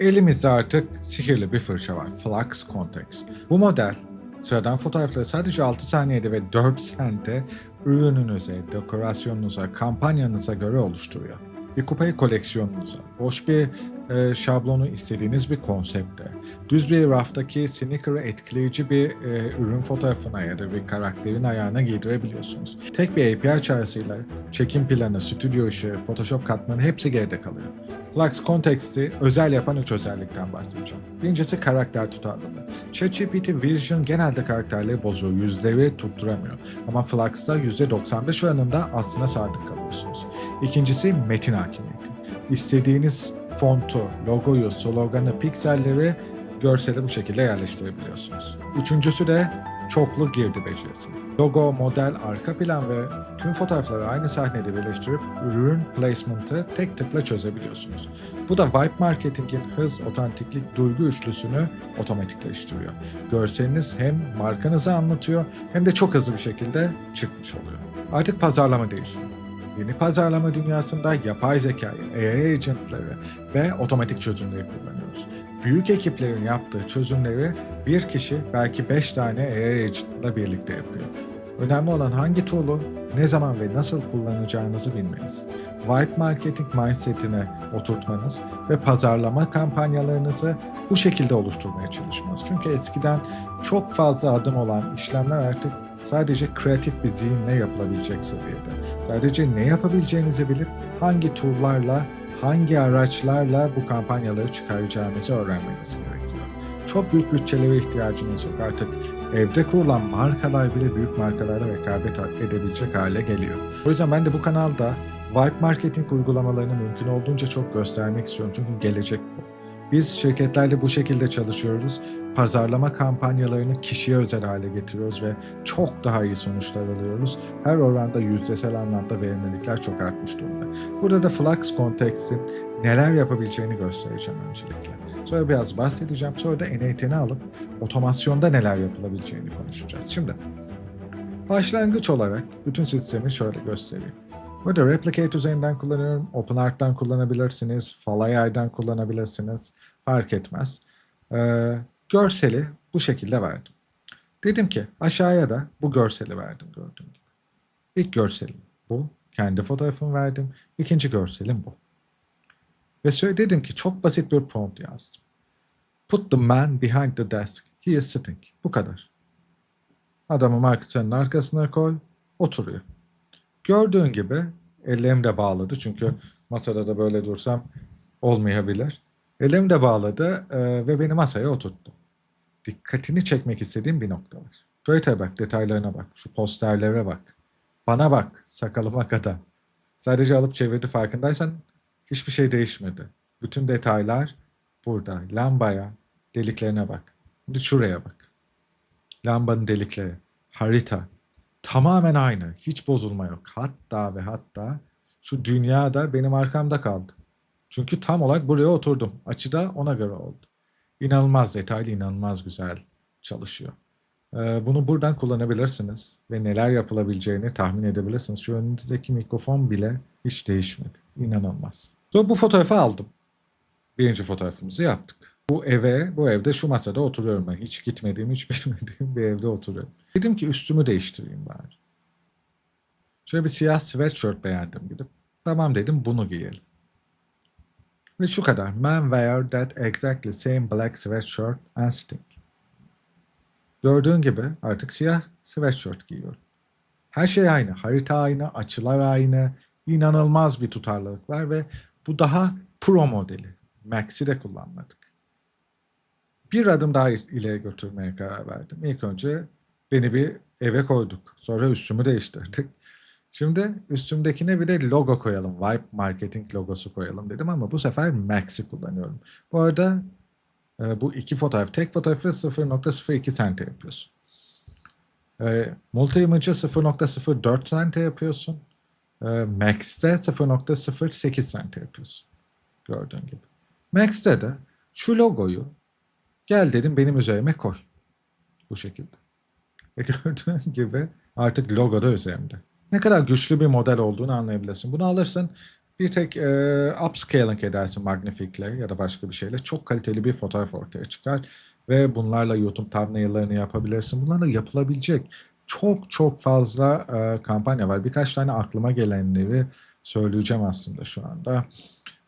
Elimizde artık sihirli bir fırça var. Flux Context. Bu model sıradan fotoğrafları sadece 6 saniyede ve 4 sente ürününüze, dekorasyonunuza, kampanyanıza göre oluşturuyor. Bir kupayı koleksiyonunuza, boş bir e, şablonu istediğiniz bir konsepte, düz bir raftaki sneaker'ı etkileyici bir e, ürün fotoğrafına ya da bir karakterin ayağına giydirebiliyorsunuz. Tek bir API çağrısıyla çekim planı, stüdyo ışığı, Photoshop katmanı hepsi geride kalıyor. Flux Context'i özel yapan üç özellikten bahsedeceğim. Birincisi karakter tutarlılığı. ChatGPT Vision genelde karakterleri bozuyor, yüzleri tutturamıyor. Ama Flux'ta %95 oranında aslına sadık kalıyorsunuz. İkincisi metin hakimiyeti. İstediğiniz fontu, logoyu, sloganı, pikselleri görsele bu şekilde yerleştirebiliyorsunuz. Üçüncüsü de çoklu girdi becerisi. Logo, model, arka plan ve tüm fotoğrafları aynı sahnede birleştirip ürün placement'ı tek tıkla çözebiliyorsunuz. Bu da Vibe Marketing'in hız, otantiklik, duygu üçlüsünü otomatikleştiriyor. Görseliniz hem markanızı anlatıyor hem de çok hızlı bir şekilde çıkmış oluyor. Artık pazarlama değişiyor. Yeni pazarlama dünyasında yapay zekayı, AI agentları ve otomatik çözümleri kullanıyoruz. Büyük ekiplerin yaptığı çözümleri bir kişi belki 5 tane AI agent'la birlikte yapıyor. Önemli olan hangi tool'u ne zaman ve nasıl kullanacağınızı bilmeniz. Vibe marketing mindset'ine oturtmanız ve pazarlama kampanyalarınızı bu şekilde oluşturmaya çalışmanız. Çünkü eskiden çok fazla adım olan işlemler artık sadece kreatif bir zihinle yapılabilecek seviyede. Sadece ne yapabileceğinizi bilip hangi tool'larla, hangi araçlarla bu kampanyaları çıkaracağınızı öğrenmeniz gerekiyor. Çok büyük bütçelere ihtiyacınız yok artık. Evde kurulan markalar bile büyük markalara rekabet edebilecek hale geliyor. O yüzden ben de bu kanalda Vibe Marketing uygulamalarını mümkün olduğunca çok göstermek istiyorum. Çünkü gelecek bu. Biz şirketlerle bu şekilde çalışıyoruz. Pazarlama kampanyalarını kişiye özel hale getiriyoruz ve çok daha iyi sonuçlar alıyoruz. Her oranda yüzdesel anlamda verimlilikler çok artmış durumda. Burada da Flux Context'in neler yapabileceğini göstereceğim öncelikle. Sonra biraz bahsedeceğim. Sonra da NAT'ni alıp otomasyonda neler yapılabileceğini konuşacağız. Şimdi başlangıç olarak bütün sistemi şöyle göstereyim. Burada Replicate üzerinden kullanıyorum. OpenArt'tan kullanabilirsiniz. FlyAI'den kullanabilirsiniz. Fark etmez. Ee, görseli bu şekilde verdim. Dedim ki aşağıya da bu görseli verdim gördüğün gibi. İlk görselim bu. Kendi fotoğrafımı verdim. İkinci görselim bu. Ve söyle dedim ki çok basit bir prompt yazdım. Put the man behind the desk. He is sitting. Bu kadar. Adamı marketerin arkasına koy. Oturuyor. Gördüğün gibi ellerim de bağladı çünkü masada da böyle dursam olmayabilir. Ellerim de bağladı e, ve beni masaya oturttu. Dikkatini çekmek istediğim bir nokta var. Şöyle bak, detaylarına bak, şu posterlere bak. Bana bak, sakalıma kadar. Sadece alıp çevirdi farkındaysan hiçbir şey değişmedi. Bütün detaylar burada. Lambaya, deliklerine bak. Şimdi şuraya bak. Lambanın delikleri, harita, tamamen aynı. Hiç bozulma yok. Hatta ve hatta şu dünya da benim arkamda kaldı. Çünkü tam olarak buraya oturdum. Açı da ona göre oldu. İnanılmaz detaylı, inanılmaz güzel çalışıyor. Ee, bunu buradan kullanabilirsiniz ve neler yapılabileceğini tahmin edebilirsiniz. Şu önünüzdeki mikrofon bile hiç değişmedi. İnanılmaz. Sonra bu fotoğrafı aldım. Birinci fotoğrafımızı yaptık. Bu eve, bu evde şu masada oturuyorum ben. Hiç gitmediğim, hiç bilmediğim bir evde oturuyorum. Dedim ki üstümü değiştireyim bari. Şöyle bir siyah sweatshirt beğendim gidip. Tamam dedim bunu giyelim. Ve şu kadar. Man wear that exactly same black sweatshirt and sitting. Gördüğün gibi artık siyah sweatshirt giyiyorum. Her şey aynı. Harita aynı, açılar aynı. İnanılmaz bir tutarlılık var ve bu daha pro modeli. Max'i de kullanmadık. Bir adım daha ileri götürmeye karar verdim. İlk önce beni bir eve koyduk. Sonra üstümü değiştirdik. Şimdi üstümdekine bir de logo koyalım. Vibe Marketing logosu koyalım dedim ama bu sefer Max'i kullanıyorum. Bu arada e, bu iki fotoğraf, tek fotoğrafı 0.02 sente yapıyorsun. E, multi image'ı 0.04 sente yapıyorsun. E, Max'te 0.08 sente yapıyorsun. Gördüğün gibi. Max'te de şu logoyu gel dedim benim üzerime koy. Bu şekilde. Ve gördüğün gibi artık logo da üzerimde. Ne kadar güçlü bir model olduğunu anlayabilirsin. Bunu alırsın Bir tek e, upscaling edersin Magnific'le ya da başka bir şeyle çok kaliteli bir fotoğraf ortaya çıkar. Ve bunlarla YouTube thumbnail'larını yapabilirsin. Bunlarla yapılabilecek çok çok fazla e, kampanya var. Birkaç tane aklıma gelenleri söyleyeceğim aslında şu anda.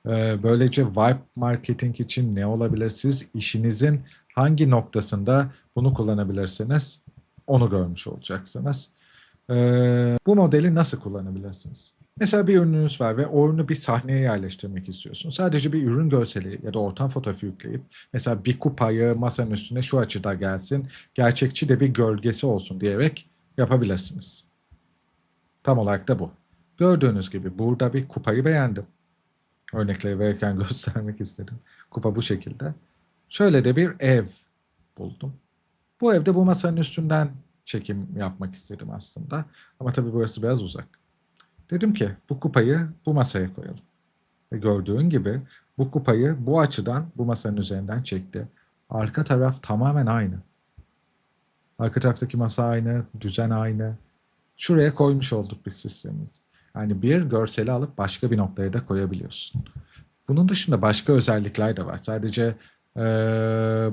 E, böylece vibe marketing için ne olabilir? Siz işinizin hangi noktasında bunu kullanabilirsiniz? Onu görmüş olacaksınız. E, bu modeli nasıl kullanabilirsiniz? Mesela bir ürününüz var ve o ürünü bir sahneye yerleştirmek istiyorsunuz. Sadece bir ürün görseli ya da ortam fotoğrafı yükleyip mesela bir kupayı masanın üstüne şu açıda gelsin, gerçekçi de bir gölgesi olsun diyerek yapabilirsiniz. Tam olarak da bu. Gördüğünüz gibi burada bir kupayı beğendim. Örnekleri verirken göstermek istedim. Kupa bu şekilde. Şöyle de bir ev buldum. Bu evde bu masanın üstünden çekim yapmak istedim aslında. Ama tabii burası biraz uzak. Dedim ki bu kupayı bu masaya koyalım. Ve gördüğün gibi bu kupayı bu açıdan bu masanın üzerinden çekti. Arka taraf tamamen aynı. Arka taraftaki masa aynı, düzen aynı. Şuraya koymuş olduk biz sistemimizi. Yani bir görseli alıp başka bir noktaya da koyabiliyorsun. Bunun dışında başka özellikler de var. Sadece eee,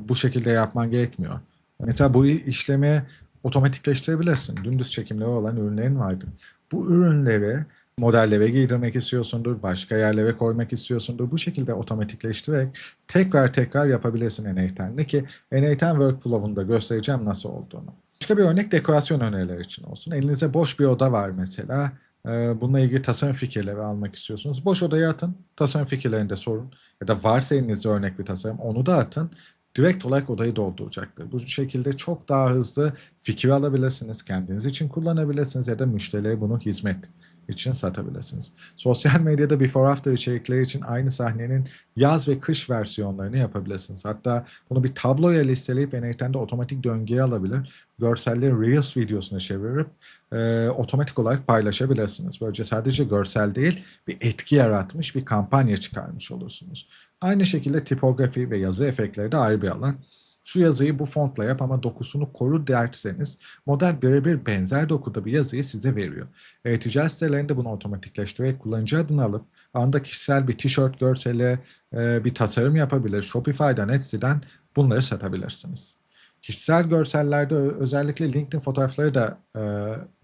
bu şekilde yapman gerekmiyor. Mesela bu işlemi otomatikleştirebilirsin. Dümdüz çekimleri olan ürünlerin vardır. Bu ürünleri modellere giydirmek istiyorsundur, başka yerlere koymak istiyorsundur. Bu şekilde otomatikleştirerek tekrar tekrar yapabilirsin N8'de ki N8 workflow'unda göstereceğim nasıl olduğunu. Başka bir örnek dekorasyon önerileri için olsun. Elinizde boş bir oda var mesela. Ee, Bununla ilgili tasarım fikirleri almak istiyorsunuz. Boş odaya atın. Tasarım fikirlerinde sorun. Ya da varsa elinizde örnek bir tasarım onu da atın. Direkt olarak odayı dolduracaktır. Bu şekilde çok daha hızlı fikir alabilirsiniz. Kendiniz için kullanabilirsiniz ya da müşterilere bunu hizmet için satabilirsiniz. Sosyal medyada before after içerikleri için aynı sahnenin yaz ve kış versiyonlarını yapabilirsiniz. Hatta bunu bir tabloya listeleyip N8'de otomatik döngüye alabilir. Görselleri Reels videosuna çevirip e, otomatik olarak paylaşabilirsiniz. Böylece sadece görsel değil bir etki yaratmış bir kampanya çıkarmış olursunuz. Aynı şekilde tipografi ve yazı efektleri de ayrı bir alan. Şu yazıyı bu fontla yap ama dokusunu koru derseniz model birebir benzer dokuda bir yazıyı size veriyor. E-ticaret sitelerinde bunu otomatikleştirerek kullanıcı adını alıp anda kişisel bir tişört görseli, e, bir tasarım yapabilir. Shopify'dan, Etsy'den bunları satabilirsiniz. Kişisel görsellerde özellikle LinkedIn fotoğrafları da e,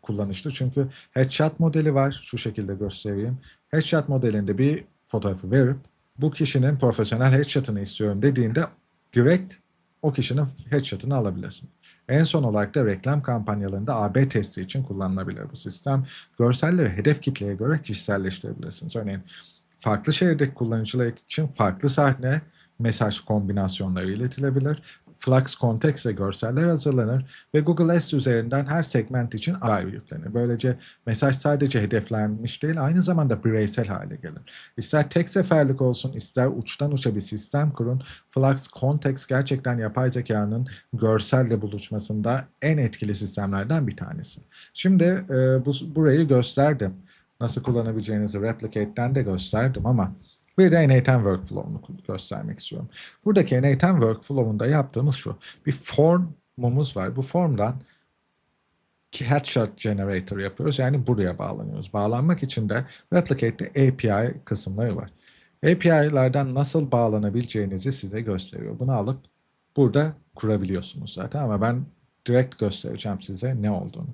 kullanışlı. Çünkü headshot modeli var. Şu şekilde göstereyim. Headshot modelinde bir fotoğrafı verip bu kişinin profesyonel headshot'ını istiyorum dediğinde direkt o kişinin headshot'ını alabilirsin. En son olarak da reklam kampanyalarında AB testi için kullanılabilir bu sistem. Görselleri hedef kitleye göre kişiselleştirebilirsiniz. Örneğin farklı şehirdeki kullanıcılar için farklı sahne mesaj kombinasyonları iletilebilir. Flux Context ile görseller hazırlanır ve Google Ads üzerinden her segment için ayrı yüklenir. Böylece mesaj sadece hedeflenmiş değil aynı zamanda bireysel hale gelir. İster tek seferlik olsun ister uçtan uça bir sistem kurun. Flux Context gerçekten yapay zekanın görselle buluşmasında en etkili sistemlerden bir tanesi. Şimdi e, bu, burayı gösterdim. Nasıl kullanabileceğinizi Replicate'den de gösterdim ama bir de N8 Workflow'unu göstermek istiyorum. Buradaki N8 Workflow'unda yaptığımız şu. Bir formumuz var. Bu formdan ki headshot generator yapıyoruz. Yani buraya bağlanıyoruz. Bağlanmak için de Replicate'de API kısımları var. API'lardan nasıl bağlanabileceğinizi size gösteriyor. Bunu alıp burada kurabiliyorsunuz zaten ama ben direkt göstereceğim size ne olduğunu.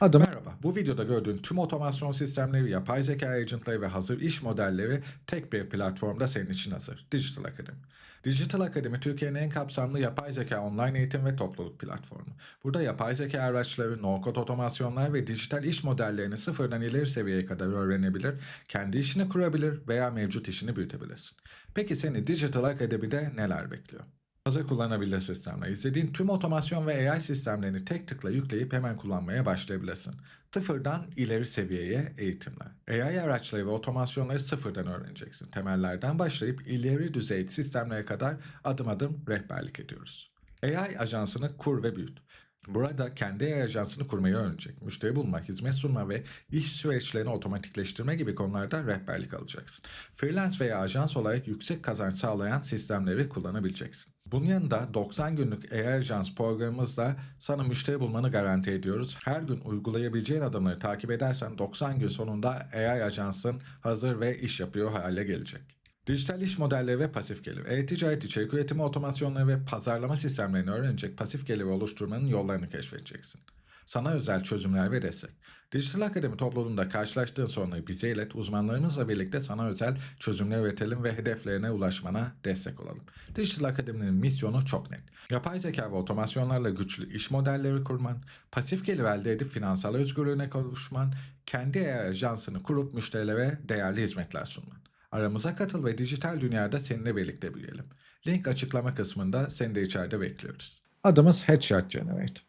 Adım merhaba. Bu videoda gördüğün tüm otomasyon sistemleri, yapay zeka agentları ve hazır iş modelleri tek bir platformda senin için hazır. Digital Academy. Digital Academy Türkiye'nin en kapsamlı yapay zeka online eğitim ve topluluk platformu. Burada yapay zeka araçları, no-code otomasyonlar ve dijital iş modellerini sıfırdan ileri seviyeye kadar öğrenebilir, kendi işini kurabilir veya mevcut işini büyütebilirsin. Peki seni Digital Academy'de neler bekliyor? Hazır kullanabilir sistemler. İzlediğin tüm otomasyon ve AI sistemlerini tek tıkla yükleyip hemen kullanmaya başlayabilirsin. Sıfırdan ileri seviyeye eğitimler. AI araçları ve otomasyonları sıfırdan öğreneceksin. Temellerden başlayıp ileri düzey sistemlere kadar adım adım rehberlik ediyoruz. AI ajansını kur ve büyüt. Burada kendi ajansını kurmayı öğrenecek. Müşteri bulma, hizmet sunma ve iş süreçlerini otomatikleştirme gibi konularda rehberlik alacaksın. Freelance veya ajans olarak yüksek kazanç sağlayan sistemleri kullanabileceksin. Bunun yanında 90 günlük AI ajans programımızla sana müşteri bulmanı garanti ediyoruz. Her gün uygulayabileceğin adımları takip edersen 90 gün sonunda AI ajansın hazır ve iş yapıyor hale gelecek. Dijital iş modelleri ve pasif gelir. E-ticaret içerik üretimi otomasyonları ve pazarlama sistemlerini öğrenecek pasif gelir oluşturmanın yollarını keşfedeceksin. Sana özel çözümler ve destek. Dijital Akademi topluluğunda karşılaştığın sorunları bize ilet, uzmanlarımızla birlikte sana özel çözümler üretelim ve hedeflerine ulaşmana destek olalım. Dijital Akademi'nin misyonu çok net. Yapay zeka ve otomasyonlarla güçlü iş modelleri kurman, pasif gelir elde edip finansal özgürlüğüne kavuşman, kendi ajansını kurup müşterilere değerli hizmetler sunman. Aramıza katıl ve dijital dünyada seninle birlikte büyüyelim. Link açıklama kısmında seni de içeride bekliyoruz. Adımız Headshot Generator.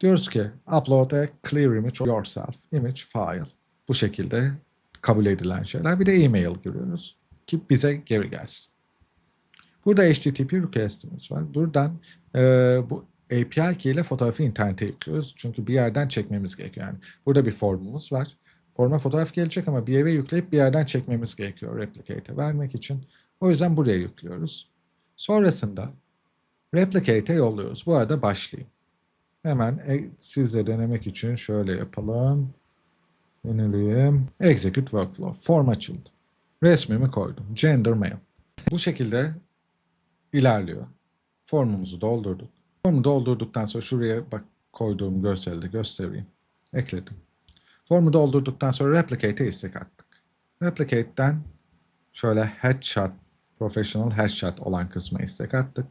Diyoruz ki upload a clear image of yourself, image file. Bu şekilde kabul edilen şeyler. Bir de e-mail giriyoruz ki bize geri gelsin. Burada HTTP request'imiz var. Buradan e, bu API key ile fotoğrafı internete yüklüyoruz. Çünkü bir yerden çekmemiz gerekiyor. Yani burada bir formumuz var. Forma fotoğraf gelecek ama bir yere yükleyip bir yerden çekmemiz gerekiyor replicate'e vermek için. O yüzden buraya yüklüyoruz. Sonrasında replicate'e yolluyoruz. Bu arada başlayayım. Hemen e, sizle denemek için şöyle yapalım. Yenileyim. Execute workflow. Form açıldı. Resmimi koydum. Gender male. Bu şekilde ilerliyor. Formumuzu doldurduk. Formu doldurduktan sonra şuraya bak koyduğum görseli de göstereyim. Ekledim. Formu doldurduktan sonra Replicate'e istek attık. Replicate'den şöyle headshot, professional headshot olan kısma istek attık.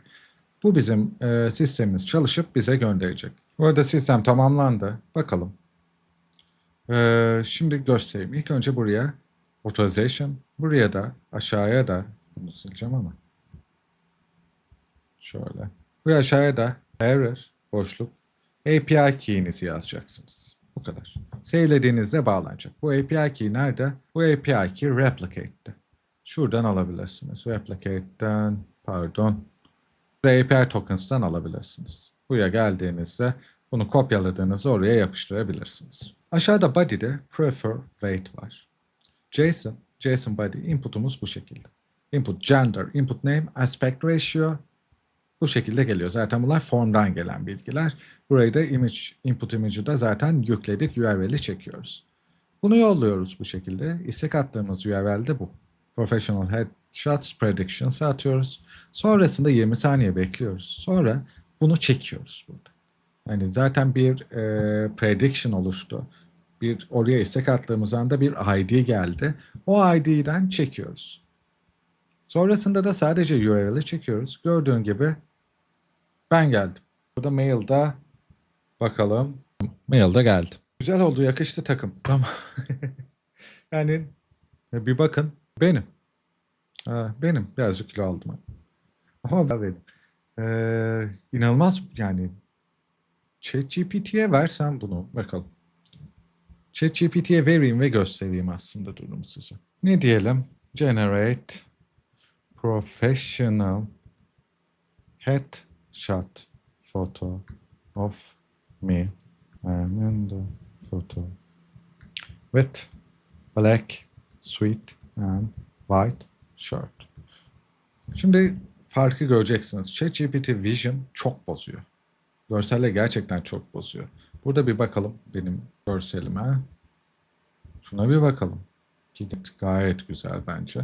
Bu bizim e, sistemimiz çalışıp bize gönderecek. Bu arada sistem tamamlandı. Bakalım. E, şimdi göstereyim. İlk önce buraya authorization, buraya da aşağıya da bunu sileceğim ama şöyle. Buraya aşağıya da error, boşluk, API key'inizi yazacaksınız. Bu kadar. Save'lediğinizde bağlanacak. Bu API key nerede? Bu API key replicate'te. Şuradan alabilirsiniz. Replicate'den, pardon. API tokens'tan alabilirsiniz. Buraya geldiğinizde bunu kopyaladığınızda oraya yapıştırabilirsiniz. Aşağıda body'de prefer weight var. JSON, JSON body input'umuz bu şekilde. Input gender, input name, aspect ratio, bu şekilde geliyor. Zaten bunlar formdan gelen bilgiler. Burayı da image, input image'ı da zaten yükledik. URL'i çekiyoruz. Bunu yolluyoruz bu şekilde. İstek attığımız URL de bu. Professional Headshots Predictions atıyoruz. Sonrasında 20 saniye bekliyoruz. Sonra bunu çekiyoruz burada. Yani zaten bir e, prediction oluştu. Bir oraya istek attığımız anda bir ID geldi. O ID'den çekiyoruz. Sonrasında da sadece URL'i çekiyoruz. Gördüğün gibi ben geldim. Burada mail'da bakalım. Mail'da geldi. Güzel oldu, yakıştı takım. Tamam. yani bir bakın benim. Ha, benim. Birazcık kilo aldım. Ama ben benim. Ee, inanılmaz yani. ChatGPT'ye versem bunu bakalım. ChatGPT'ye vereyim ve göstereyim aslında durumu size. Ne diyelim? Generate professional headshot photo of me. İn the photo with black suit and white shirt. Şimdi farkı göreceksiniz. ChatGPT Vision çok bozuyor. Görselle gerçekten çok bozuyor. Burada bir bakalım benim görselime. Şuna bir bakalım. Gayet güzel bence.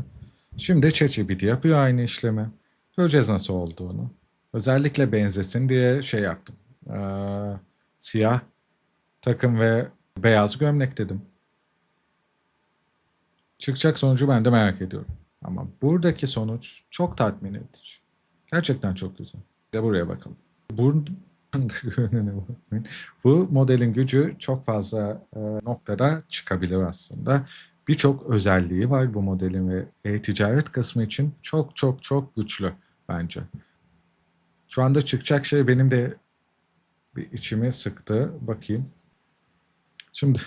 Şimdi ChatGPT yapıyor aynı işlemi. Göreceğiz nasıl olduğunu. Özellikle benzesin diye şey yaptım. Ee, siyah takım ve beyaz gömlek dedim. Çıkacak sonucu ben de merak ediyorum. Ama buradaki sonuç çok tatmin edici. Gerçekten çok güzel. De buraya bakalım. Bu modelin gücü çok fazla e, noktada çıkabilir aslında birçok özelliği var bu modelin ve e-ticaret kısmı için çok çok çok güçlü bence. Şu anda çıkacak şey benim de bir içimi sıktı. Bakayım. Şimdi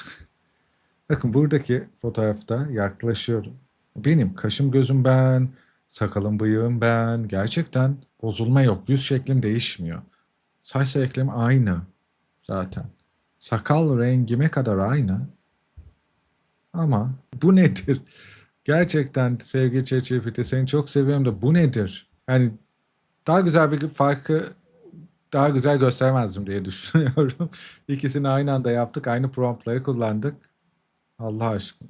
bakın buradaki fotoğrafta yaklaşıyorum. Benim kaşım gözüm ben, sakalım bıyığım ben. Gerçekten bozulma yok. Yüz şeklim değişmiyor. Saç şeklim aynı. zaten. Sakal rengime kadar aynı. Ama bu nedir? Gerçekten sevgili ChatGPT seni çok seviyorum da bu nedir? Yani daha güzel bir farkı daha güzel göstermezdim diye düşünüyorum. İkisini aynı anda yaptık. Aynı promptları kullandık. Allah aşkına.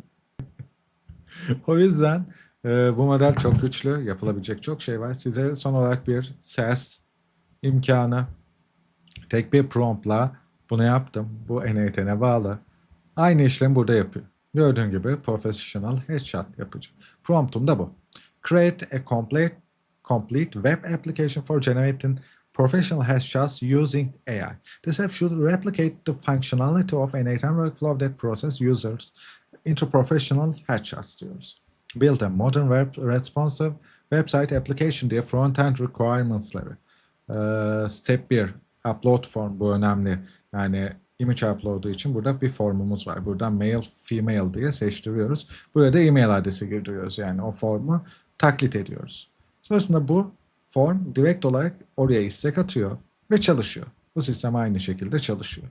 o yüzden e, bu model çok güçlü. Yapılabilecek çok şey var. Size son olarak bir ses imkanı tek bir promptla bunu yaptım. Bu NAT'ne bağlı. Aynı işlemi burada yapıyor. Gördüğün gibi professional headshot yapacağım. Promptum da bu. Create a complete, complete web application for generating professional headshots using AI. This app should replicate the functionality of an 8 workflow that process users into professional headshots diyoruz. Build a modern web responsive website application diye front-end requirements'ları. Ee, step 1 upload form bu önemli. Yani image upload'u için burada bir formumuz var. Buradan male, female diye seçtiriyoruz. Buraya da e-mail adresi girdiriyoruz. Yani o formu taklit ediyoruz. Sonrasında bu form direkt olarak oraya istek atıyor ve çalışıyor. Bu sistem aynı şekilde çalışıyor.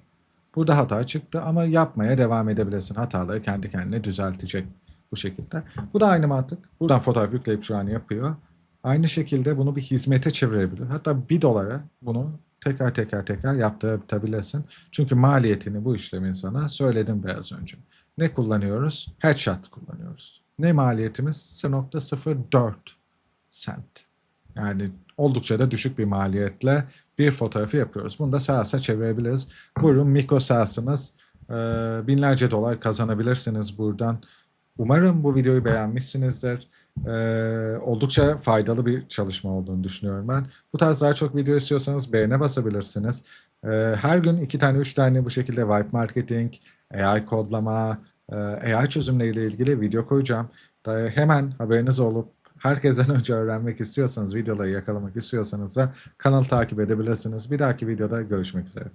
Burada hata çıktı ama yapmaya devam edebilirsin. Hataları kendi kendine düzeltecek bu şekilde. Bu da aynı mantık. Buradan fotoğraf yükleyip şu an yapıyor. Aynı şekilde bunu bir hizmete çevirebilir. Hatta bir dolara bunu tekrar tekrar tekrar yaptırabilirsin. Çünkü maliyetini bu işlemin sana söyledim biraz önce. Ne kullanıyoruz? Headshot kullanıyoruz. Ne maliyetimiz? 0.04 cent. Yani oldukça da düşük bir maliyetle bir fotoğrafı yapıyoruz. Bunu da SaaS'a çevirebiliriz. Buyurun mikro SaaS'ınız e, binlerce dolar kazanabilirsiniz buradan. Umarım bu videoyu beğenmişsinizdir. Ee, oldukça faydalı bir çalışma olduğunu düşünüyorum ben. Bu tarz daha çok video istiyorsanız beğene basabilirsiniz. Ee, her gün iki tane, üç tane bu şekilde Vibe Marketing, AI kodlama, e, AI çözümleriyle ilgili video koyacağım. Hemen haberiniz olup herkesten önce öğrenmek istiyorsanız, videoları yakalamak istiyorsanız da kanalı takip edebilirsiniz. Bir dahaki videoda görüşmek üzere.